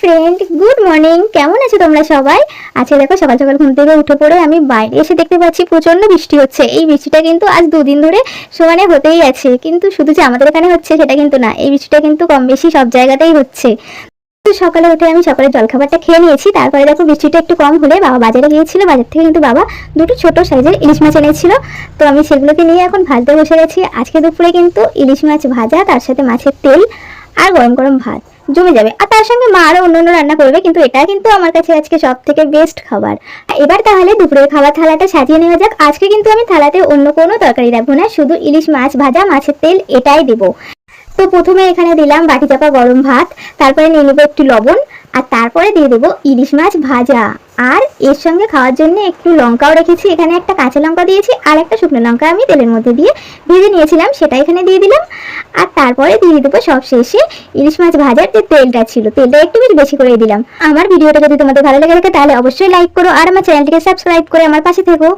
Friend good morning কেমন আছো তোমরা সবাই? আজকে দেখো সকাল সকাল ঘুম থেকে উঠে পড়ে আমি বাইরে এসে দেখতে পাচ্ছি প্রচণ্ড বৃষ্টি হচ্ছে। এই বৃষ্টিটা কিন্তু আজ দুদিন ধরে সমানে হতেই আছে। কিন্তু শুধু যে আমাদের এখানে হচ্ছে সেটা কিন্তু না, এই বৃষ্টিটা কিন্তু কম বেশি সব জায়গাতেই হচ্ছে। সকালে উঠে আমি সকালে জলখাবারটা খেয়ে নিয়েছি, তারপরে দেখো বৃষ্টিটা একটু কম হলে বাবা বাজারে গিয়েছিল, বাজার থেকে কিন্তু বাবা দুটো ছোট সাইজের ইলিশ মাছ এনেছিল। তো আমি সেগুলোকে নিয়ে এখন ভাজতে বসে গেছি। আজকে দুপুরে কিন্তু ইলিশ মাছ ভাজা, তার সাথে মাছের তেল আর গরম গরম ভাত। জমে যাবে। আর তার সঙ্গে মা আরও অন্য অন্য রান্না করবে, কিন্তু এটা কিন্তু আমার কাছে আজকে সব থেকে বেস্ট খাবার এবার তাহলে দুপুরের খাবার থালাটা সাজিয়ে নেওয়া যাক। আজকে কিন্তু আমি থালাতে অন্য কোনো তরকারি রাখব না, শুধু ইলিশ মাছ ভাজা, মাছের তেল এটাই দেবো। তো প্রথমে এখানে দিলাম বাটি চাপা গরম ভাত, তারপরে নিয়ে নেব একটু লবণ, আর তারপরে দিয়ে দেবো ইলিশ মাছ ভাজা। আর এর সঙ্গে খাওয়ার জন্য একটু লঙ্কাও রেখেছি। এখানে একটা কাঁচা লঙ্কা দিয়েছি, আর একটা শুকনো লঙ্কা আমি তেলের মধ্যে দিয়ে ভেজে নিয়েছিলাম, সেটা এখানে দিয়ে দিলাম। আর তারপরে দিয়ে দেবো সব শেষে ইলিশ মাছ ভাজার যে তেলটা ছিল, তেলটা একটু বেশি বেশি করে দিলাম। আমার ভিডিওটা যদি তোমাদের ভালো লেগে থাকে, তাহলে অবশ্যই লাইক করো আর আমার চ্যানেলটিকে সাবস্ক্রাইব করে আমার পাশে থেকো।